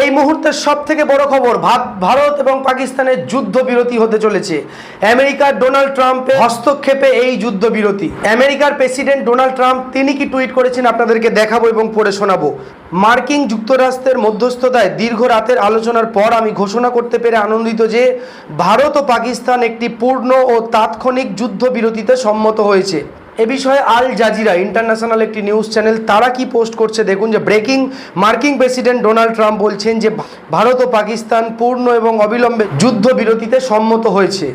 এই মুহূর্তের সব থেকে বড় খবর ভারত এবং পাকিস্তানের যুদ্ধবিরতি হতে চলেছে। আমেরিকার ডোনাল্ড ট্রাম্পের হস্তক্ষেপে এই যুদ্ধবিরতি। আমেরিকার প্রেসিডেন্ট ডোনাল্ড ট্রাম্প, তিনি কি টুইট করেছেন আপনাদেরকে দেখাবো এবং পড়ে শোনাবো। মার্কিন যুক্তরাষ্ট্রের মধ্যস্থতায় দীর্ঘ রাতের আলোচনার পর আমি ঘোষণা করতে পেরে আনন্দিত যে, ভারত ও পাকিস্তান একটি পূর্ণ ও তাৎক্ষণিক যুদ্ধবিরতিতে সম্মত হয়েছে। এ বিষয়ে আল জাজিরা ইন্টারন্যাশনাল একটি নিউজ চ্যানেল তারা কি পোস্ট করছে? দেখুন যে ব্রেকিং মার্কিন প্রেসিডেন্ট ডোনাল্ড ট্রাম্প বলছেন যে ভারত ও পাকিস্তান পূর্ণ এবং অবিলম্বে যুদ্ধবিরতিতে সম্মত হয়েছে।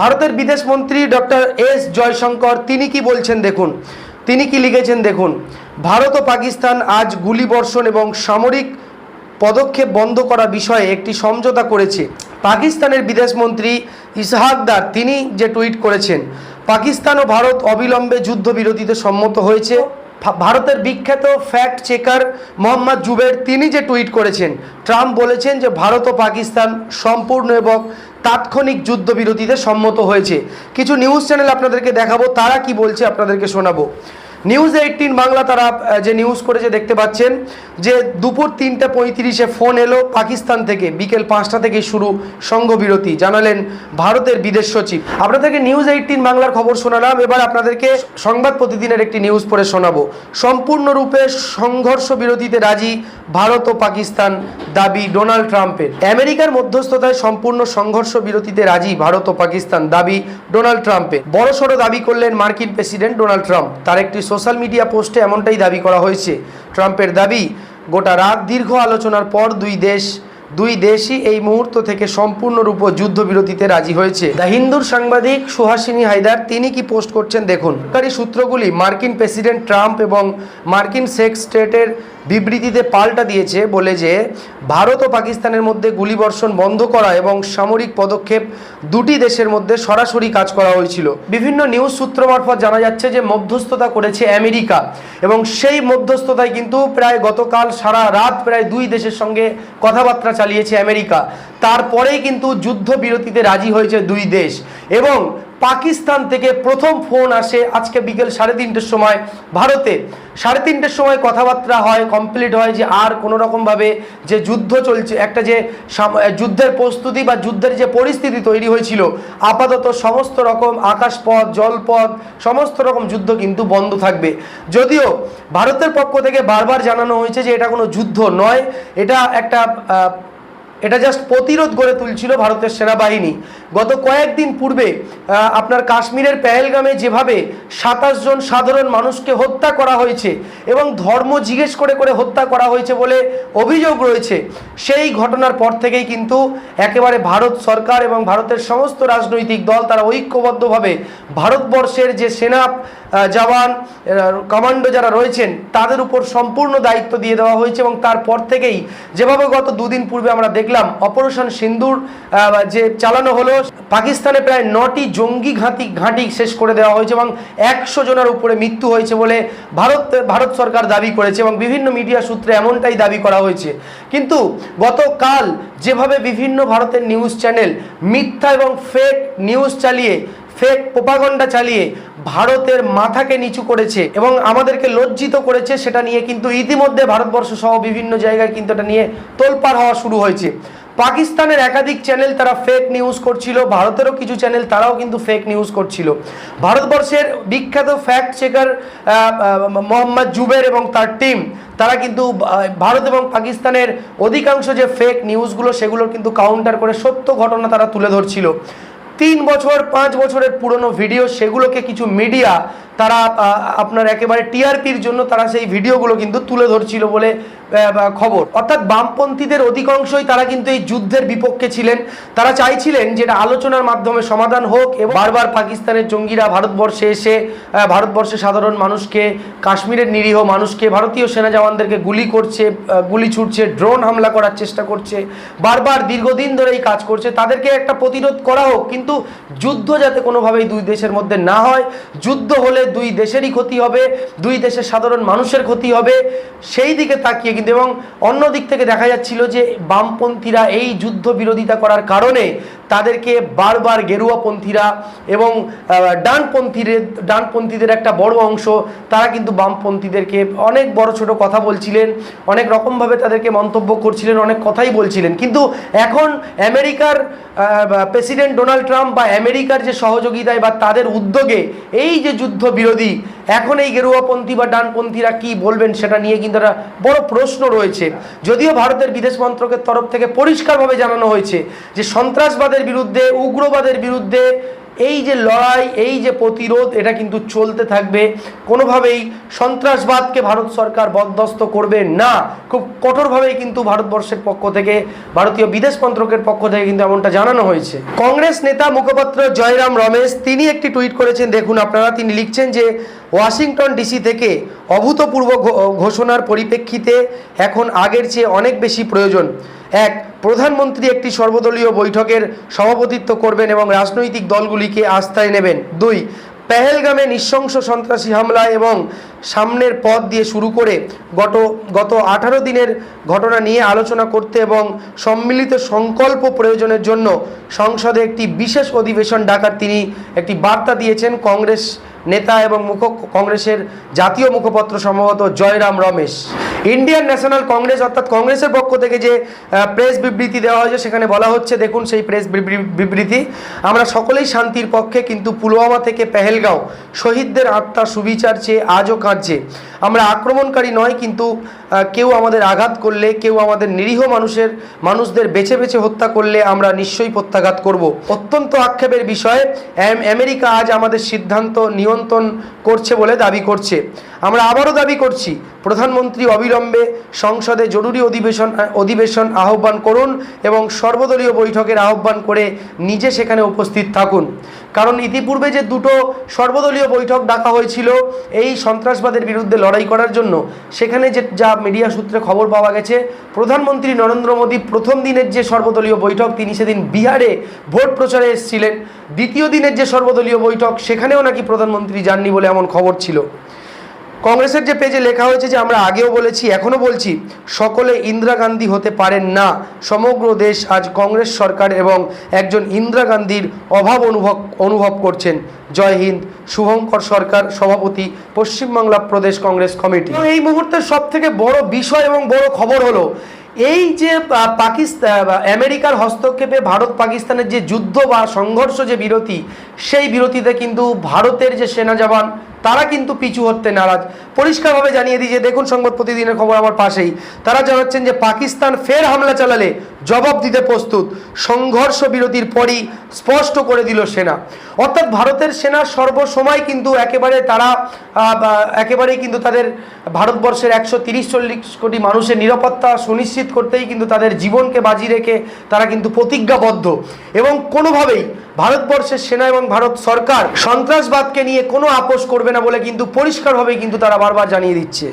ভারতের বিদেশমন্ত্রী ডক্টর এস জয়শঙ্কর, তিনি কি বলছেন দেখুন? তিনি কি লিখেছেন দেখুন? ভারত ও পাকিস্তান আজ গুলিবর্ষণ এবং সামরিক পদক্ষেপ বন্ধ করা বিষয়ে একটি সমঝোতা করেছে। পাকিস্তানের বিদেশমন্ত্রী ইসহাকদার, তিনি যে টুইট করেছেন পাকিস্তান ও ভারত অবিলম্বে যুদ্ধবিরতিতে সম্মত হয়েছে। ভারতের বিখ্যাত ফ্যাক্ট চেকার মোহাম্মদ জুবের তিনি যে টুইট করেছেন, ট্রাম্প বলেছেন যে ভারত ও পাকিস্তান সম্পূর্ণ এবং তাৎক্ষণিক যুদ্ধবিরতিতে সম্মত হয়েছে। কিছু নিউজ চ্যানেল আপনাদেরকে দেখাবো, তারা কি বলছে আপনাদেরকে শোনাবো। নিউজ এইটিন বাংলা তারা যে নিউজ করেছে দেখতে পাচ্ছেন, যে দুপুর তিনটে পঁয়ত্রিশে ফোন এলো পাকিস্তান থেকে, বিকেল পাঁচটা থেকে শুরু সংঘবিরতি জানালেন ভারতের বিদেশ সচিব। আপনাদেরকে নিউজ এইটিন বাংলার খবর শোনালাম, এবার আপনাদেরকে সংবাদ প্রতিদিনের একটি নিউজ পড়ে শোনাবো। সম্পূর্ণরূপে সংঘর্ষ বিরতিতে রাজি ভারত ও পাকিস্তান দাবি ডোনাল্ড ট্রাম্পের। আমেরিকার মধ্যস্থতায় সম্পূর্ণ সংঘর্ষ বিরতিতে রাজি ভারত ও পাকিস্তান দাবি ডোনাল্ড ট্রাম্পের। বড়সড় দাবি করলেন মার্কিন প্রেসিডেন্ট ডোনাল্ড ট্রাম্প। তার একটি সোশ্যাল মিডিয়া পোস্টে এমনটাই দাবি করা হয়েছে। ট্রাম্পের দাবি, গোটা রাত দীর্ঘ আলোচনার পর দুই দেশ দুই দেশই এই মুহূর্ত থেকে সম্পূর্ণরূপ যুদ্ধবিরতিতে রাজি হয়েছে। দ্য হিন্দুর সাংবাদিক সুহাসিনী হায়দার, তিনি কি পোস্ট করছেন দেখুন। সরকারি সূত্রগুলি মার্কিন প্রেসিডেন্ট ট্রাম্প এবং মার্কিন সেক্স স্টেটের বিবৃতিতে পাল্টা দিয়েছে, বলে যে ভারত ও পাকিস্তানের মধ্যে গুলিবর্ষণ বন্ধ করা এবং সামরিক পদক্ষেপ দুটি দেশের মধ্যে সরাসরি কাজ করা হয়েছিল। বিভিন্ন নিউজ সূত্র মারফত জানা যাচ্ছে যে মধ্যস্থতা করেছে আমেরিকা এবং সেই মধ্যস্থতায় কিন্তু প্রায় গতকাল সারা রাত প্রায় দুই দেশের সঙ্গে কথাবার্তা চালিয়েছে আমেরিকা। তারপরেই কিন্তু যুদ্ধবিরতিতে রাজি হয়েছে দুই দেশ। এবং পাকিস্তান থেকে প্রথম ফোন আসে আজকে বিকেল সাড়ে তিনটের সময় ভারতে। সাড়ে তিনটের সময় কথাবার্তা হয় কমপ্লিট হয় যে আর কোনো রকমভাবে যে যুদ্ধ চলছে, একটা যে যুদ্ধের প্রস্তুতি বা যুদ্ধের যে পরিস্থিতি তৈরি হয়েছিল, আপাতত সমস্ত রকম আকাশপথ, জলপথ, সমস্ত রকম যুদ্ধ কিন্তু বন্ধ থাকবে। যদিও ভারতের পক্ষ থেকে বারবার জানানো হয়েছে যে এটা কোনো যুদ্ধ নয়, এটা একটা এটা জাস্ট প্রতিরোধ গড়ে তুলছিল ভারতের সেনাবাহিনী। গত কয়েকদিন পূর্বে আপনার কাশ্মীরের পেহেলগামে যেভাবে সাতাশ জন সাধারণ মানুষকে হত্যা করা হয়েছে এবং ধর্ম জিজ্ঞেস করে করে হত্যা করা হয়েছে বলে অভিযোগ রয়েছে, সেই ঘটনার পর থেকেই কিন্তু একেবারে ভারত সরকার এবং ভারতের সমস্ত রাজনৈতিক দল তারা ঐক্যবদ্ধভাবে ভারতবর্ষের যে সেনা জওয়ান কমান্ডো যারা রয়েছেন, তাদের উপর সম্পূর্ণ দায়িত্ব দিয়ে দেওয়া হয়েছে এবং তারপর থেকেই, যেভাবে গত দুদিন পূর্বে আমরা দেখলাম অপারেশন সিন্দুর যে চালানো হলো, পাকিস্তানে প্রায় নটি জঙ্গি ঘাঁটি ঘাঁটি শেষ করে দেওয়া হয়েছে এবং একশো জনের উপরে মৃত্যু হয়েছে বলে ভারত ভারত সরকার দাবি করেছে এবং বিভিন্ন মিডিয়া সূত্রে এমনটাই দাবি করা হয়েছে। কিন্তু গতকাল যেভাবে বিভিন্ন ভারতের নিউজ চ্যানেল মিথ্যা এবং ফেক নিউজ চালিয়ে ফেক প্রোপাগন্ডা চালিয়ে ভারতের মাথাকে নিচু করেছে এবং আমাদেরকে লজ্জিত করেছে, সেটা নিয়ে কিন্তু ইতিমধ্যে ভারতবর্ষ সহ বিভিন্ন জায়গায় কিন্তু এটা নিয়ে তোলপাড় হওয়া শুরু হয়েছে। পাকিস্তানের একাধিক চ্যানেল তারা ফেক নিউজ করছিল, ভারতেরও কিছু চ্যানেল তারাও কিন্তু ফেক নিউজ করছিল। ভারতবর্ষের বিখ্যাত ফ্যাক্ট চেকার মোহাম্মদ জুবের এবং তার টিম তারা কিন্তু ভারত এবং পাকিস্তানের অধিকাংশ যে ফেক নিউজগুলো সেগুলো কিন্তু কাউন্টার করে সত্য ঘটনা তারা তুলে ধরছিল। তিন বছর, পাঁচ বছরের পুরনো ভিডিও সেগুলোকে কিছু মিডিয়া তারা আপনার একেবারে টিআরপির জন্য তারা সেই ভিডিওগুলো কিন্তু তুলে ধরছিল বলে খবর। অর্থাৎ বামপন্থীদের অধিকাংশই তারা কিন্তু এই যুদ্ধের বিপক্ষে ছিলেন। তারা চাইছিলেন যেটা আলোচনার মাধ্যমে সমাধান হোক এবং বারবার পাকিস্তানের জঙ্গিরা ভারতবর্ষে এসে ভারতবর্ষে সাধারণ মানুষকে, কাশ্মীরের নিরীহ মানুষকে, ভারতীয় সেনা জওয়ানদেরকে গুলি করছে গুলি ছুটছে ড্রোন হামলা করার চেষ্টা করছে, বারবার দীর্ঘদিন ধরে এই কাজ করছে। তাদেরকে একটা প্রতিরোধ করা হোক, কিন্তু যুদ্ধ যাতে কোনোভাবেই দুই দেশের মধ্যে না হয়, যুদ্ধ হলে দুই দেশেরই ক্ষতি হবে, দুই দেশের সাধারণ মানুষের ক্ষতি হবে, সেই দিকে তাকিয়ে কিন্তু এবং অন্য দিক থেকে দেখা যাচ্ছিল যে বামপন্থীরা এই যুদ্ধ বিরোধিতা করার কারণে তাদেরকে বারবার গেরুয়াপন্থীরা এবং ডানপন্থীদের ডানপন্থীদের একটা বড় অংশ, তারা কিন্তু বামপন্থীদেরকে অনেক বড় ছোট কথা বলছিলেন, অনেক রকমভাবে তাদেরকে মন্তব্য করছিলেন, অনেক কথাই বলছিলেন। কিন্তু এখন আমেরিকার প্রেসিডেন্ট ডোনাল্ড ট্রাম্প বা আমেরিকার যে সহযোগিতায় বা তাদের উদ্যোগে এই যে যুদ্ধ বিরোধী, এখন এই গেরুয়াপন্থী বা ডানপন্থীরা কি বলবেন সেটা নিয়ে কিন্তু একটা বড় প্রশ্ন রয়েছে। যদিও ভারতের বিদেশ মন্ত্রকের তরফ থেকে পরিষ্কারভাবে জানানো হয়েছে যে সন্ত্রাসবাদের বিরুদ্ধে, উগ্রবাদের বিরুদ্ধে, এই যে লড়াই, এই যে প্রতিরোধ, এটা কিন্তু চলতে থাকবে। কোনোভাবেই সন্ত্রাসবাদকে ভারত সরকার বরদস্ত করবে না। খুব কঠোরভাবেই কিন্তু ভারতবর্ষের পক্ষ থেকে, ভারতীয় বিদেশ মন্ত্রকের পক্ষ থেকে কিন্তু এমনটা জানানো হয়েছে। কংগ্রেস নেতা মুখপাত্র জয়রাম রমেশ, তিনি একটি টুইট করেছেন, দেখুন আপনারা, তিনি লিখছেন যে ওয়াশিংটন ডিসি থেকে অভূতপূর্ব ঘোষণার পরিপ্রেক্ষিতে এখন আগের চেয়ে অনেক বেশি প্রয়োজন। এক, প্রধানমন্ত্রী একটি সর্বদলীয় বৈঠকের সভাপতিত্ব করবেন এবং রাজনৈতিক দলগুলিকে আস্থায় নেবেন। দুই, পেহেলগামে নৃশংস সন্ত্রাসী হামলা এবং সামনের পথ দিয়ে শুরু করে গত গত আঠারো দিনের ঘটনা নিয়ে আলোচনা করতে এবং সম্মিলিত সংকল্প প্রয়োজনের জন্য সংসদে একটি বিশেষ অধিবেশন ডাকার তিনি একটি বার্তা দিয়েছেন কংগ্রেস নেতা এবং মুখ কংগ্রেসের জাতীয় মুখপত্র সম্ভবত Jairam Ramesh. Indian National Congress অর্থাৎ কংগ্রেসের পক্ষ থেকে যে প্রেস বিবৃতি দেওয়া হয়েছে, সেখানে বলা হচ্ছে, দেখুন সেই প্রেস বিবৃতি, আমরা সকলেই শান্তির পক্ষে, কিন্তু পুলওয়ামা থেকে পেহেলগাঁও, শহীদদের আত্মা সুবিচার চেয়ে আজও কাঁদছে। আমরা আক্রমণকারী নয়, কিন্তু কেউ আমাদের আঘাত করলে, কেউ আমাদের নিরীহ মানুষের, মানুষদের বেছে বেছে হত্যা করলে আমরা নিশ্চয়ই প্রত্যাঘাত করব। অত্যন্ত আক্ষেপের বিষয়ে আমেরিকা আজ আমাদের সিদ্ধান্ত নিয়ন্ত্রণ করছে বলে দাবি করছে। আমরা আবারও দাবি করছি, প্রধানমন্ত্রী অবিলম্বে সংসদে জরুরি অধিবেশন অধিবেশন আহ্বান করুন এবং সর্বদলীয় বৈঠকের আহ্বান করে নিজে সেখানে উপস্থিত থাকুন। কারণ ইতিপূর্বে যে দুটো সর্বদলীয় বৈঠক ডাকা হয়েছিল, এই সন্ত্রাসবাদের বিরুদ্ধে লড়াই করার জন্য, সেখানে যে যা মিডিয়া সূত্রে খবর পাওয়া গেছে, প্রধানমন্ত্রী নরেন্দ্র মোদী প্রথম দিনের যে সর্বদলীয় বৈঠক, তিনি সেদিন বিহারে ভোট প্রচারে এসেছিলেন। দ্বিতীয় দিনের যে সর্বদলীয় বৈঠক, সেখানেও নাকি প্রধানমন্ত্রী যাননি বলে এমন খবর ছিল। কংগ্রেসের যে পেজে লেখা হয়েছে যে আমরা আগেও বলেছি এখনও বলছি, সকলে ইন্দিরা গান্ধী হতে পারেন না। সমগ্র দেশ আজ কংগ্রেস সরকার এবং একজন ইন্দিরা গান্ধীর অভাব অনুভব অনুভব করছেন। জয় হিন্দ, শুভঙ্কর সরকার, সভাপতি, পশ্চিমবাংলা প্রদেশ কংগ্রেস কমিটি। এই মুহূর্তে সব থেকে বড় বিষয় এবং বড় খবর হলো এই যে পাকিস্তান আমেরিকার হস্তক্ষেপে ভারত পাকিস্তানের যে যুদ্ধ বা সংঘর্ষ যে বিরতি, সেই বিরতিতে কিন্তু ভারতের যে সেনা জওয়ান, তারা কিন্তু পিছু হতে নারাজ। পরিষ্কারভাবে জানিয়ে দিয়েছে দেখুন সংবাদ প্রতিদিনের খবর আমার পাশেই। তারা জানাচ্ছেন যে, পাকিস্তান ফের হামলা চালালে জবাব দিতে প্রস্তুত। সংঘর্ষ বিরতির পরই স্পষ্ট করে দিল সেনা। অর্থাৎ ভারতের সেনা সর্বসময় কিন্তু একেবারে তারা একেবারেই কিন্তু তাদের ভারতবর্ষের একশো তিরিশ চল্লিশ কোটি মানুষের নিরাপত্তা সুনিশ্চিত করতেই কিন্তু তাদের জীবনকে বাজি রেখে তারা কিন্তু প্রতিজ্ঞাবদ্ধ। এবং কোনোভাবেই ভারতবর্ষের সেনা এবং ভারত সরকার সন্ত্রাসবাদকে নিয়ে কোনো আপোষ করবে না বলে কিন্তু পরিষ্কারভাবে কিন্তু তারা বারবার জানিয়ে দিচ্ছে।